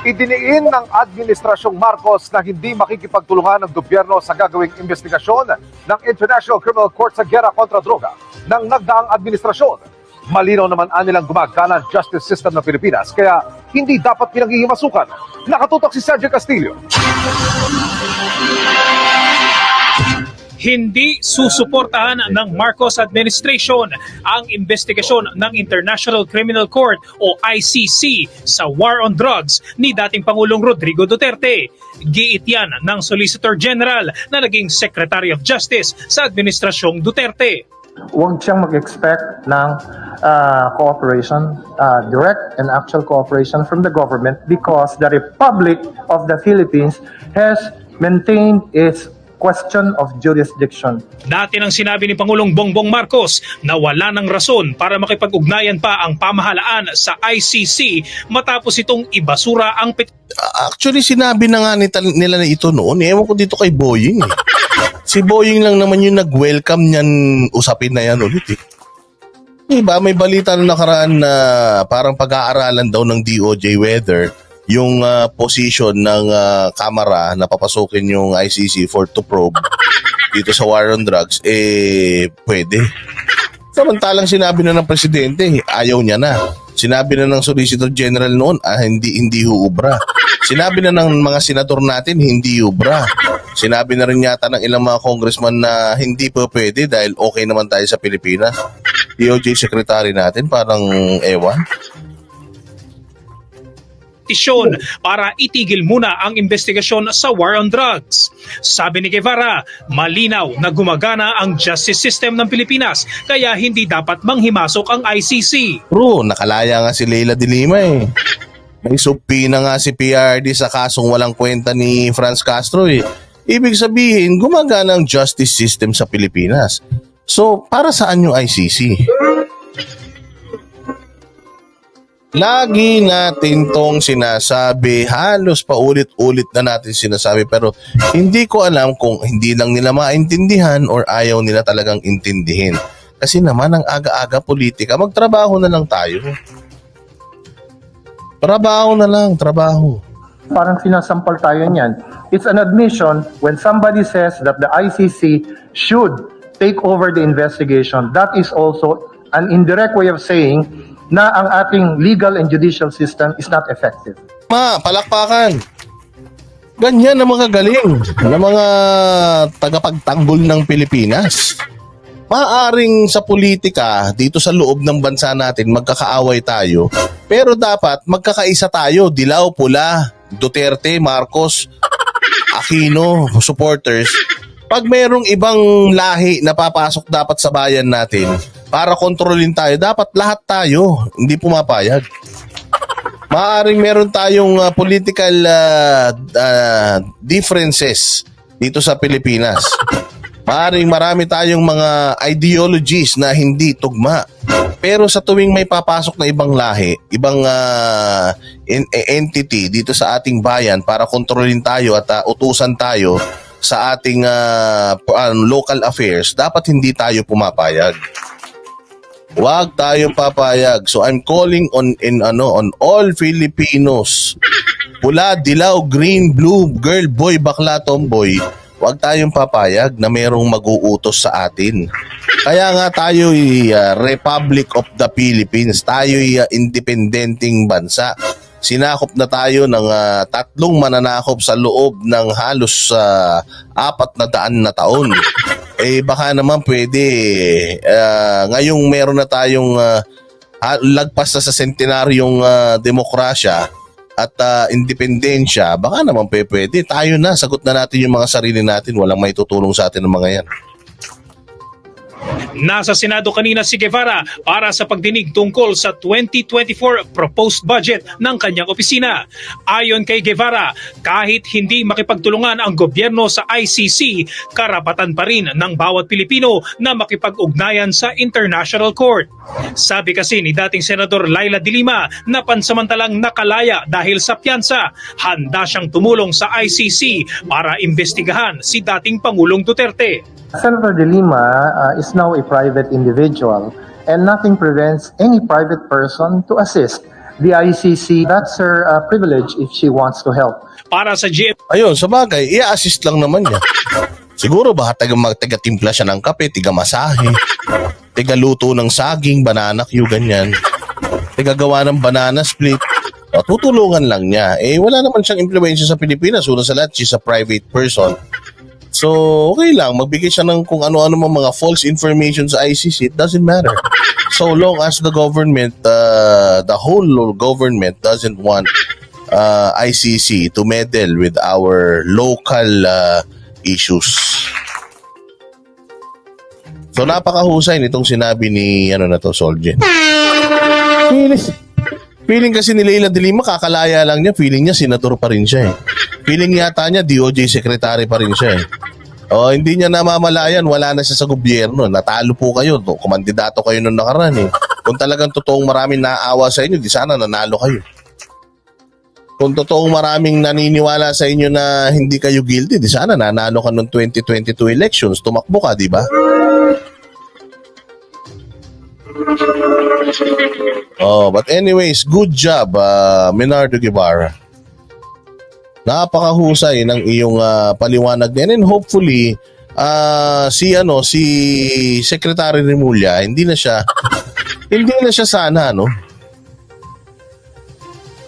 Idiniin ng Administrasyong Marcos na hindi makikipagtulungan ng gobyerno sa gagawing investigasyon ng International Criminal Court sa gera kontra droga ng nagdaang administrasyon. Malinaw naman anilang gumagana ang justice system ng Pilipinas kaya hindi dapat pinaghihimasukan. Nakatutok si Sergio Castillo. Hindi susuportahan ng Marcos administration ang investigasyon ng International Criminal Court o ICC sa war on drugs ni dating Pangulong Rodrigo Duterte. Giit yan ng Solicitor General na naging Secretary of Justice sa Administrasyong Duterte. huwag siyang mag-expect ng uh, cooperation, uh, direct and actual cooperation from the government because the Republic of the Philippines has maintained its question of jurisdiction. Dati nang sinabi ni Pangulong Bongbong Marcos na wala ng rason para makipag-ugnayan pa ang pamahalaan sa ICC matapos itong ibasura ang pet- Actually, sinabi na nga nita- nila na ito noon. Ewan ko dito kay Boying. Eh. si Boying lang naman yung nag-welcome niyan usapin na yan ulit eh. Diba, may balita na nakaraan na parang pag-aaralan daw ng DOJ whether yung ah, position ng ah, kamera na papasukin yung ICC for to probe dito sa war on drugs, eh, pwede. Samantalang sinabi na ng presidente, ayaw niya na. Sinabi na ng Solicitor General noon, ah, hindi hindi huubra. Sinabi na ng mga senador natin, hindi ubra. Sinabi na rin yata ng ilang mga congressman na hindi po pwede dahil okay naman tayo sa Pilipinas. DOJ Secretary natin, parang ewan. Petisyon para itigil muna ang investigasyon sa war on drugs. Sabi ni Guevara, malinaw na gumagana ang justice system ng Pilipinas kaya hindi dapat manghimasok ang ICC. Bro, nakalaya nga si Leila de Lima eh. May supina nga si PRD sa kasong walang kwenta ni Franz Castro eh. Ibig sabihin, gumagana ang justice system sa Pilipinas. So, para saan yung ICC? Lagi natin tong sinasabi, halos paulit-ulit na natin sinasabi pero hindi ko alam kung hindi lang nila maintindihan or ayaw nila talagang intindihin. Kasi naman ang aga-aga politika, magtrabaho na lang tayo. Trabaho na lang, trabaho. Parang sinasampal tayo niyan. It's an admission when somebody says that the ICC should take over the investigation. That is also an indirect way of saying na ang ating legal and judicial system is not effective. Ma, palakpakan. Ganyan ang mga galing na mga tagapagtanggol ng Pilipinas. Maaring sa politika, dito sa loob ng bansa natin, magkakaaway tayo. Pero dapat magkakaisa tayo, dilaw, pula, Duterte, Marcos, Aquino, supporters. Pag merong ibang lahi na papasok dapat sa bayan natin para kontrolin tayo, dapat lahat tayo, hindi pumapayag. Maaring meron tayong ah, political ah, ah, differences dito sa Pilipinas. Maaring marami tayong mga ideologies na hindi tugma. Pero sa tuwing may papasok na ibang lahi, ibang en- entity dito sa ating bayan para kontrolin tayo at ah, utusan tayo sa ating ah, local affairs, dapat hindi tayo pumapayag. Huwag tayong papayag. So I'm calling on in ano on all Filipinos. Pula, dilaw, green, blue, girl, boy, bakla, tomboy. Huwag tayong papayag na merong mag-uutos sa atin. Kaya nga tayo Republic of the Philippines. Tayo independenteng bansa. Sinakop na tayo ng ah, tatlong mananakop sa loob ng halos ah, apat na daan na taon eh baka naman pwede ah, ngayong meron na tayong ha- lagpas na sa centenaryong ah, demokrasya at ah, independensya, baka naman pwede. Tayo na, sagot na natin yung mga sarili natin. Walang may tutulong sa atin ng mga yan. Nasa Senado kanina si Guevara para sa pagdinig tungkol sa 2024 proposed budget ng kanyang opisina. Ayon kay Guevara, kahit hindi makipagtulungan ang gobyerno sa ICC, karapatan pa rin ng bawat Pilipino na makipag-ugnayan sa International Court. Sabi kasi ni dating Senador Laila de Lima na pansamantalang nakalaya dahil sa piyansa, handa siyang tumulong sa ICC para imbestigahan si dating Pangulong Duterte. Senator De Lima uh, is now a private individual and nothing prevents any private person to assist the ICC, that's her uh, privilege if she wants to help. Para sa GM Ayun, sa bagay, i-assist lang naman niya. Siguro ba taga, mag- taga-timpla siya ng kape, tiga masahe, tiga luto ng saging, banana cue, ganyan. Tiga gawa ng banana split. O, tutulungan lang niya. Eh, wala naman siyang impluensya sa Pilipinas. Una sa lahat, she's a private person. So, okay lang. Magbigay siya ng kung ano-ano mga mga false information sa ICC. It doesn't matter. So long as the government, uh, the whole government doesn't want uh, ICC to meddle with our local uh, issues. So napakahusay nitong sinabi ni ano na to Soljen. Feeling, kasi ni Leila de Lima kakalaya lang niya, feeling niya senator pa rin siya eh. Feeling yata niya DOJ secretary pa rin siya eh. Oh, hindi niya namamalayan, wala na siya sa gobyerno. Natalo po kayo, no? kumandidato kayo nung nakaraan eh. Kung talagang totoong maraming naaawa sa inyo, di sana nanalo kayo. Kung totoong maraming naniniwala sa inyo na hindi kayo guilty, di sana nanalo ka noong 2022 elections, tumakbo ka, di ba? Oh, but anyways, good job, uh, Menardo Guevara. Napakahusay ng iyong ah, paliwanag din and hopefully ah, si ano si Secretary Remulla hindi na siya hindi na siya sana no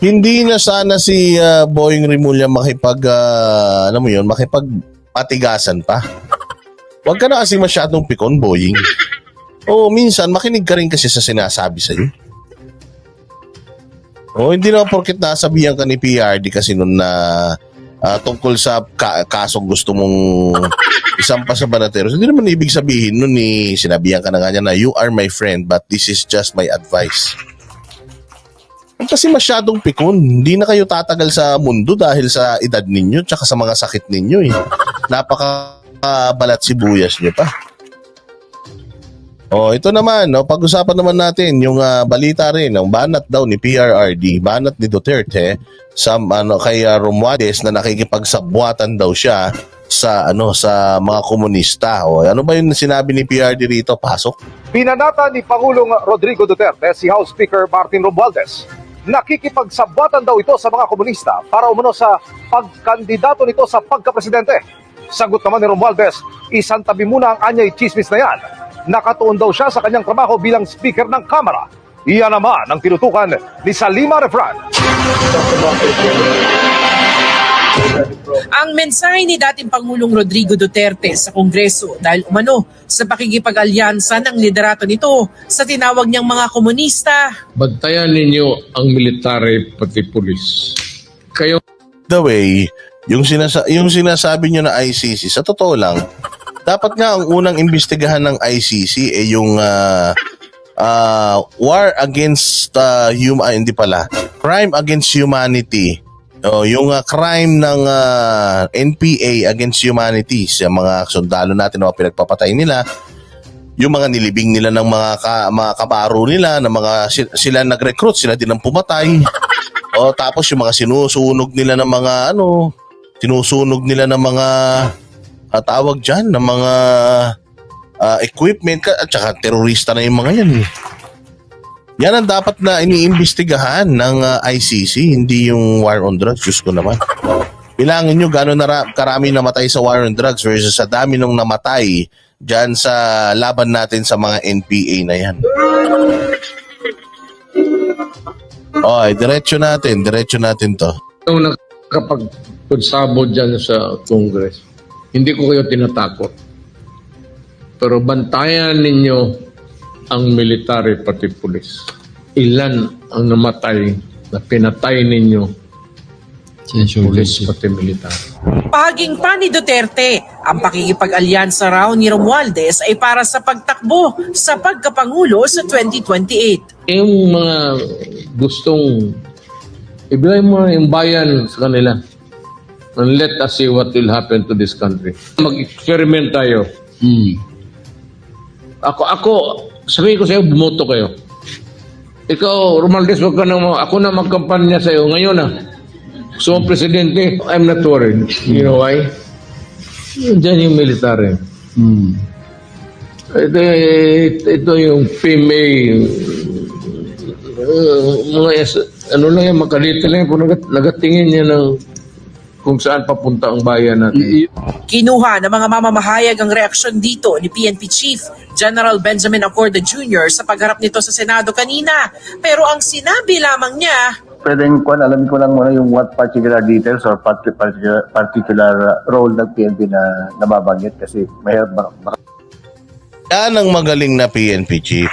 hindi na sana si ah, Boying Remulla makipag ah, alam mo yun makipagpatigasan pa Huwag ka na kasi masyadong pikon, Boying. Oo, minsan makinig ka rin kasi sa sinasabi sa iyo. Oh, hindi naman porket nasabihan ka ni PRD kasi nun na ah, tungkol sa ka- kasong gusto mong isampa sa Banateros. Hindi naman ibig sabihin nun ni sinabihan ka na nga niya na you are my friend but this is just my advice. Kasi masyadong pikon. Hindi na kayo tatagal sa mundo dahil sa edad ninyo tsaka sa mga sakit ninyo eh. Napaka ah, balat sibuyas nyo pa. Oh, ito naman, no, pag-usapan naman natin yung ah, balita rin ng banat daw ni PRRD, banat ni Duterte sa ano kay uh, Romualdez na nakikipagsabwatan daw siya sa ano sa mga komunista. O ano ba yung sinabi ni PRD rito? Pasok. Pinanata ni Pangulong Rodrigo Duterte si House Speaker Martin Romualdez. Nakikipagsabwatan daw ito sa mga komunista para umano sa pagkandidato nito sa pagkapresidente. Sagot naman ni Romualdez, isang tabi muna ang anyay chismis na yan. Nakatuon daw siya sa kanyang trabaho bilang speaker ng Kamara. Iyan naman ang tinutukan ni Salima Refran. ang mensahe ni dating Pangulong Rodrigo Duterte sa Kongreso dahil umano sa pakikipag-alyansa ng liderato nito sa tinawag niyang mga komunista. Bantayan ninyo ang military pati pulis. Kayo The way, yung, sinasa- yung sinasabi nyo na ICC, sa totoo lang, dapat nga ang unang imbestigahan ng ICC ay yung ah, ah, war against uh, human, hindi pala, crime against humanity. Oh, yung ah, crime ng ah, NPA against humanity sa mga sundalo natin na pinagpapatay nila, yung mga nilibing nila ng mga ka, mga kabaro nila, ng mga si- sila nag-recruit, sila din ang pumatay. o tapos yung mga sinusunog nila ng mga ano, sinusunog nila ng mga ah, tawag diyan, ng mga ah, equipment at saka terorista na yung mga yan. eh. Yan ang dapat na iniimbestigahan ng ah, ICC, hindi yung war on drugs. Diyos ko naman. Bilangin nyo gano'n na ra- karami namatay sa war on drugs versus sa dami nung namatay dyan sa laban natin sa mga NPA na yan. Okay, diretso natin, diretso natin to. ang nakapagpagsabot dyan sa Congress. Hindi ko kayo tinatakot. Pero bantayan ninyo ang military pati pulis. Ilan ang namatay na pinatay ninyo pulis pati military. Pahaging pa ni Duterte, ang pakikipag-alyansa raw ni Romualdez ay para sa pagtakbo sa pagkapangulo sa 2028. Yung mga gustong ibigay mo yung bayan sa kanila. And let us see what will happen to this country. Mag-experiment tayo. Ako, ako, sabihin ko sa iyo, bumoto kayo. Ikaw, Romualdez, wag ka na, ako na magkampanya sa iyo ngayon na. So, presidente, I'm not worried. You know why? Diyan yung military. Ito, ito yung PMA uh, mga ano lang yan, makalita lang yan kung nagatingin niya ng kung saan papunta ang bayan natin. Kinuha ng mga mamamahayag ang reaksyon dito ni PNP Chief General Benjamin Acorda Jr. sa pagharap nito sa Senado kanina. Pero ang sinabi lamang niya, pwedeng kung alam ko lang muna yung what particular details or part- particular, particular role ng PNP na nababanggit kasi mahirap ba, ba- Yan ang magaling na PNP chief.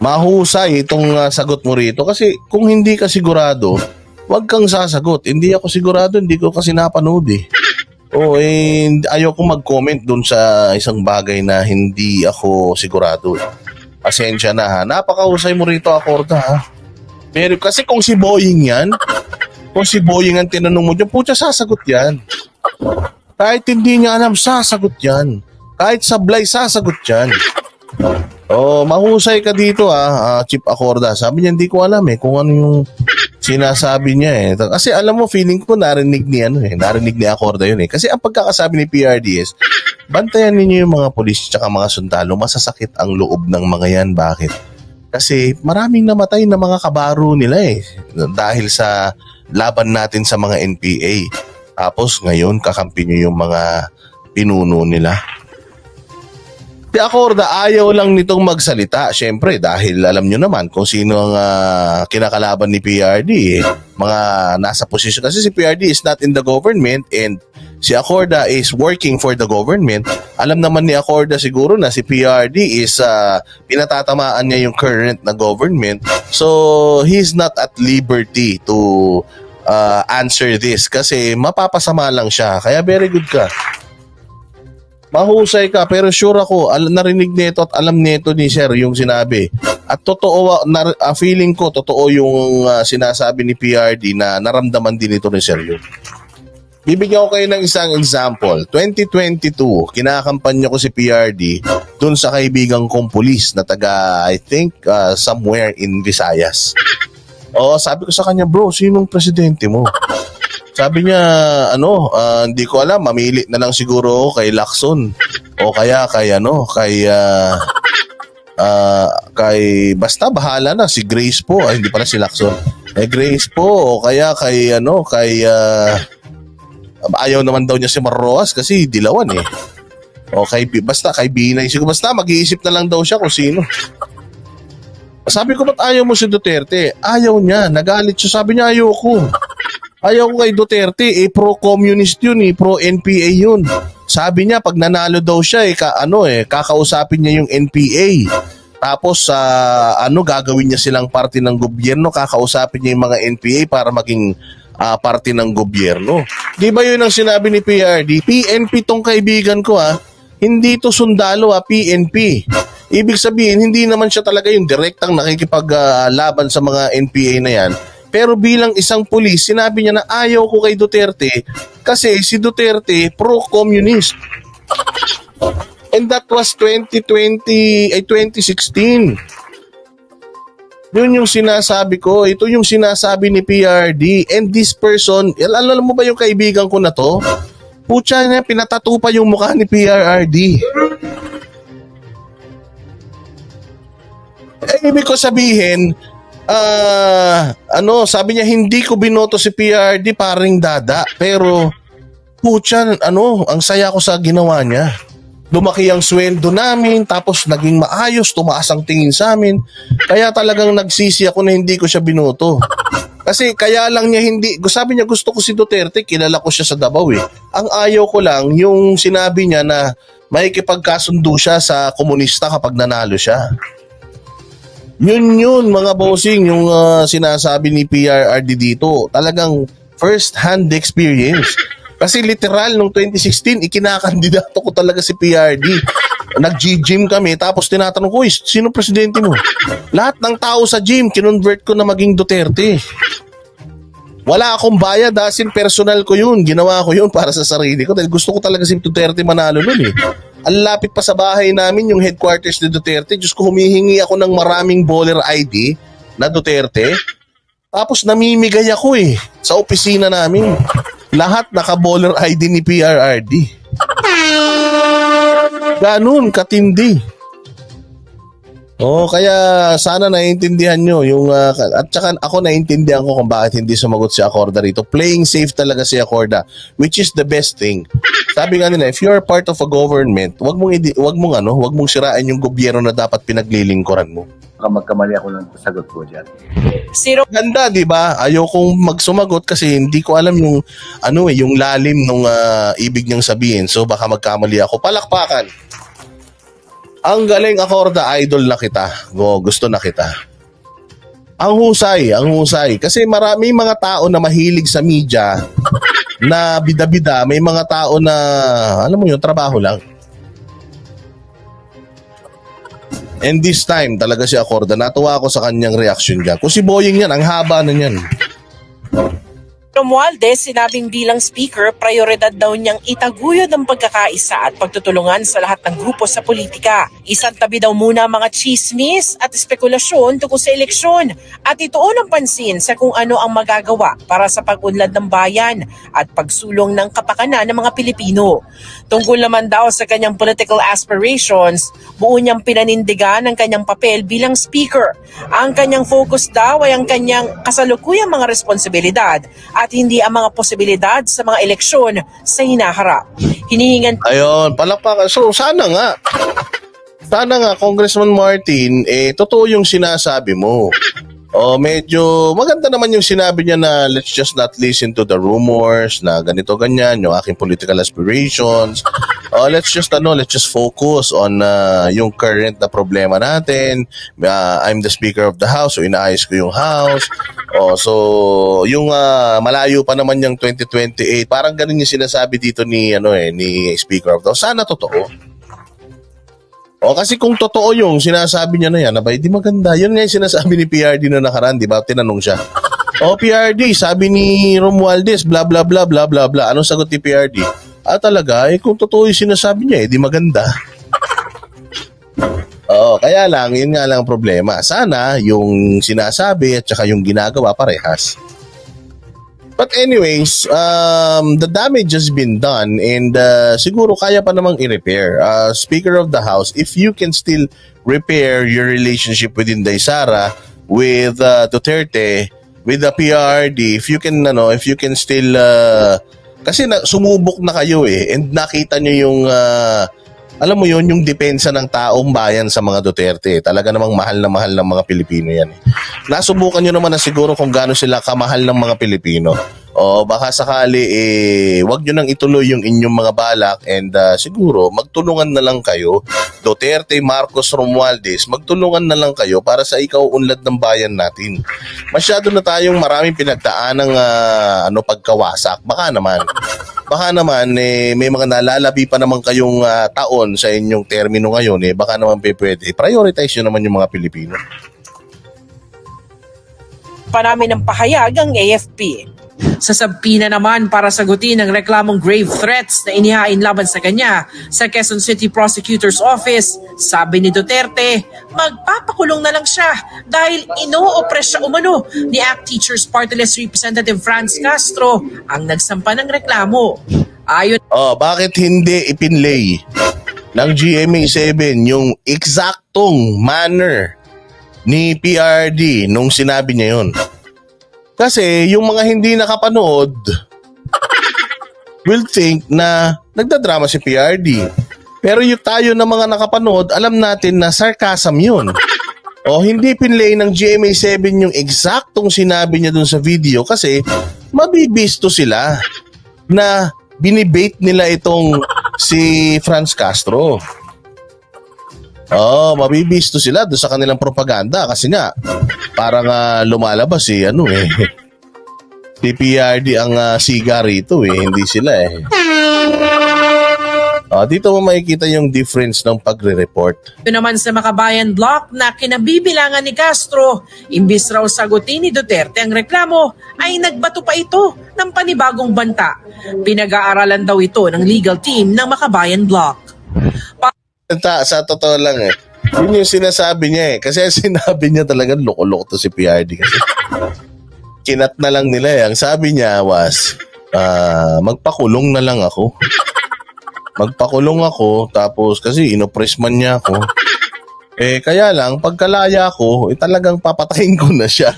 Mahusay itong uh, sagot mo rito kasi kung hindi ka sigurado, wag kang sasagot. Hindi ako sigurado, hindi ko kasi napanood eh. Oo, eh, ayoko mag-comment dun sa isang bagay na hindi ako sigurado. eh. Pasensya na ha. Napakahusay mo rito, Akorda ha. Pero kasi kung si Boying yan, kung si Boying ang tinanong mo dyan, putya sasagot yan. Kahit hindi niya alam, sasagot yan. Kahit sablay, sasagot yan. Oh, mahusay ka dito ah, ah, Chip Acorda. Sabi niya, hindi ko alam eh kung ano yung sinasabi niya eh. Kasi alam mo, feeling ko narinig ni ano eh, narinig ni Acorda yun eh. Kasi ang pagkakasabi ni PRDS, bantayan ninyo yung mga polis at mga sundalo, masasakit ang loob ng mga yan. Bakit? Kasi maraming namatay na mga kabaro nila eh. Dahil sa laban natin sa mga NPA. Tapos ngayon, kakampi nyo yung mga pinuno nila. Si Acorda ayaw lang nitong magsalita. Siyempre, dahil alam nyo naman kung sino ang ah, kinakalaban ni PRD. eh. Mga nasa posisyon. Kasi si PRD is not in the government and si Acorda is working for the government. Alam naman ni Acorda siguro na si PRD is ah, pinatatamaan niya yung current na government. So, he's not at liberty to ah, answer this kasi mapapasama lang siya. Kaya very good ka. Mahusay ka pero sure ako al- narinig nito at alam nito ni Sir yung sinabi. At totoo na, ah, feeling ko totoo yung ah, sinasabi ni PRD na naramdaman din ito ni Sir yun. Bibigyan ko kayo ng isang example. 2022, kinakampanya ko si PRD dun sa kaibigan kong pulis na taga, I think, ah, somewhere in Visayas. Oo, sabi ko sa kanya, bro, sinong presidente mo? Sabi niya, ano, ah, hindi ko alam, mamili na lang siguro ako kay Lacson. O kaya kay ano, kay ah, ah, kay basta bahala na si Grace po, ay hindi pala si Lacson. Eh Grace po o kaya kay ano, kay ah, ayaw naman daw niya si Marroas kasi dilawan eh. O kay basta kay Binay siguro basta mag-iisip na lang daw siya kung sino. Sabi ko, ba't ayaw mo si Duterte? Ayaw niya, nagalit siya. Sabi niya, ayoko. Ayaw ko kay Duterte, eh pro-communist yun, eh pro-NPA yun. Sabi niya pag nanalo daw siya, eh, ka, ano eh, kakausapin niya yung NPA. Tapos sa ano gagawin niya silang parte ng gobyerno, kakausapin niya yung mga NPA para maging ah, parte ng gobyerno. Di ba yun ang sinabi ni PRD? PNP tong kaibigan ko ah. Hindi to sundalo ah, PNP. Ibig sabihin, hindi naman siya talaga yung direktang nakikipaglaban sa mga NPA na yan. Pero bilang isang pulis, sinabi niya na ayaw ko kay Duterte kasi si Duterte pro-communist. And that was 2020, ay 2016. Yun yung sinasabi ko. Ito yung sinasabi ni PRD. And this person, al- alam mo ba yung kaibigan ko na to? Putya niya, pinatato pa yung mukha ni PRRD. Eh, ibig ko sabihin, ah, ano, sabi niya, hindi ko binoto si PRD paring dada. Pero, putya, ano, ang saya ko sa ginawa niya. Lumaki ang sweldo namin, tapos naging maayos, tumaas ang tingin sa amin. Kaya talagang nagsisi ako na hindi ko siya binoto. Kasi kaya lang niya hindi, sabi niya gusto ko si Duterte, kilala ko siya sa Davao eh. Ang ayaw ko lang, yung sinabi niya na may kipagkasundo siya sa komunista kapag nanalo siya. Yun yun mga bossing, yung ah, sinasabi ni PRRD dito. Talagang first-hand experience. Kasi literal, nung 2016, ikinakandidato ko talaga si PRD. Nag-gym kami, tapos tinatanong ko, "Uy, sino presidente mo? Lahat ng tao sa gym, kinonvert ko na maging Duterte. Wala akong bayad, asin personal ko yun. Ginawa ko yun para sa sarili ko dahil gusto ko talaga si Duterte manalo nun eh. Ang lapit pa sa bahay namin yung headquarters ni Duterte. Diyos ko, humihingi ako ng maraming baller ID na Duterte. Tapos namimigay ako eh sa opisina namin. Lahat naka-baller ID ni PRRD. Ganun, katindi. Oo, kaya sana naiintindihan nyo yung ah, at saka ako naiintindihan ko kung bakit hindi sumagot si Acorda rito. Playing safe talaga si Acorda, which is the best thing. Sabi nga nila, if you're part of a government, wag mong idi- wag mong ano, wag mong sirain yung gobyerno na dapat pinaglilingkuran mo. Baka magkamali ako ng sagot ko dyan. Zero Ganda, 'di ba? Ayokong magsumagot kasi hindi ko alam yung ano eh, yung lalim nung ah, ibig niyang sabihin. So baka magkamali ako. Palakpakan. Ang galing Acorda, idol na kita. Go, gusto na kita. Ang husay, ang husay. Kasi marami mga tao na mahilig sa media na bida-bida. May mga tao na, alam mo yun, trabaho lang. And this time, talaga si Acorda, natuwa ako sa kanyang reaction niya. Kung si Boying yan, ang haba na niyan. Romualdez sinabing bilang speaker, prioridad daw niyang itaguyod ang pagkakaisa at pagtutulungan sa lahat ng grupo sa politika. Isang tabi daw muna mga chismis at spekulasyon tungkol sa eleksyon at ituon ang pansin sa kung ano ang magagawa para sa pag-unlad ng bayan at pagsulong ng kapakanan ng mga Pilipino. Tungkol naman daw sa kanyang political aspirations, buo niyang pinanindigan ang kanyang papel bilang speaker. Ang kanyang focus daw ay ang kanyang kasalukuyang mga responsibilidad at hindi ang mga posibilidad sa mga eleksyon sa hinaharap. Hinihingan Ayun, palakpakan. So, sana nga. Sana nga, Congressman Martin, eh, totoo yung sinasabi mo. O, medyo maganda naman yung sinabi niya na let's just not listen to the rumors na ganito ganyan, yung aking political aspirations. O, let's just ano, let's just focus on uh, yung current na problema natin. Uh, I'm the speaker of the house, so inaayos ko yung house. O, so yung uh, malayo pa naman yung 2028, parang ganun yung sinasabi dito ni ano eh ni Speaker of the House. Sana totoo. O kasi kung totoo yung sinasabi niya na yan, abay, di maganda. Yun nga yung sinasabi ni PRD na nakaraan, di ba? Tinanong siya. O PRD, sabi ni Romualdez, bla bla bla bla bla bla. Anong sagot ni PRD? Ah talaga, eh kung totoo yung sinasabi niya, eh di maganda. Oo, kaya lang, yun nga lang ang problema. Sana yung sinasabi at saka yung ginagawa parehas. But anyways, um, the damage has been done and uh, siguro kaya pa namang i-repair. Uh, Speaker of the House, if you can still repair your relationship with Inday Sara, with uh, Duterte, with the PRD, if you can, ano, if you can still, uh, kasi na, sumubok na kayo eh, and nakita nyo yung, uh, alam mo yon yung depensa ng taong bayan sa mga Duterte. Talaga namang mahal na mahal ng mga Pilipino yan. Eh. Nasubukan nyo naman na siguro kung gaano sila kamahal ng mga Pilipino. O baka sakali, eh, wag nyo nang ituloy yung inyong mga balak and uh, siguro magtulungan na lang kayo, Duterte, Marcos, Romualdez, magtulungan na lang kayo para sa ikaw unlad ng bayan natin. Masyado na tayong maraming pinagdaan ng uh, ano, pagkawasak. Baka naman baka naman eh, may mga nalalabi pa naman kayong ah, taon sa inyong termino ngayon eh baka naman pwede prioritize nyo naman yung mga Pilipino pa namin ng pahayag ang AFP. Sa sabpina naman para sagutin ang reklamong grave threats na inihain laban sa kanya sa Quezon City Prosecutor's Office, sabi ni Duterte, magpapakulong na lang siya dahil ino-oppress siya umano ni ACT Teachers Party List Representative Franz Castro ang nagsampa ng reklamo. Ayon oh bakit hindi ipinlay ng GMA7 yung eksaktong manner ni PRD nung sinabi niya yun kasi yung mga hindi nakapanood will think na nagdadrama si PRD. Pero yung tayo na mga nakapanood, alam natin na sarcasm yun. O hindi pinlay ng GMA7 yung eksaktong sinabi niya dun sa video kasi mabibisto sila na binibait nila itong si Franz Castro. Oh, mabibisto sila doon sa kanilang propaganda kasi nga parang ah, lumalabas si ano eh. Si PRD ang ah, siga rito eh, hindi sila eh. Oh, dito mo makikita yung difference ng pagre-report. Ito naman sa Makabayan Block na kinabibilangan ni Castro, imbis raw sagutin ni Duterte ang reklamo, ay nagbato pa ito ng panibagong banta. Pinag-aaralan daw ito ng legal team ng Makabayan Block. Ta, sa totoo lang eh. Yun yung sinasabi niya eh. Kasi sinabi niya talagang loko-loko to si PRD kasi. Kinat na lang nila eh. Ang sabi niya was, ah, magpakulong na lang ako. Magpakulong ako, tapos kasi inoppress man niya ako. Eh, kaya lang, pagkalaya ko, eh, talagang papatayin ko na siya.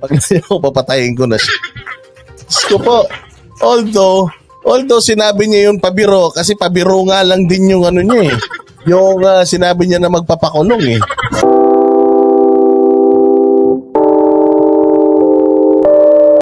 Pagkalaya ko, papatayin ko na siya. Ko po, although, although sinabi niya yun pabiro, kasi pabiro nga lang din yung ano niya eh. Yung ah, sinabi niya na magpapakulong eh.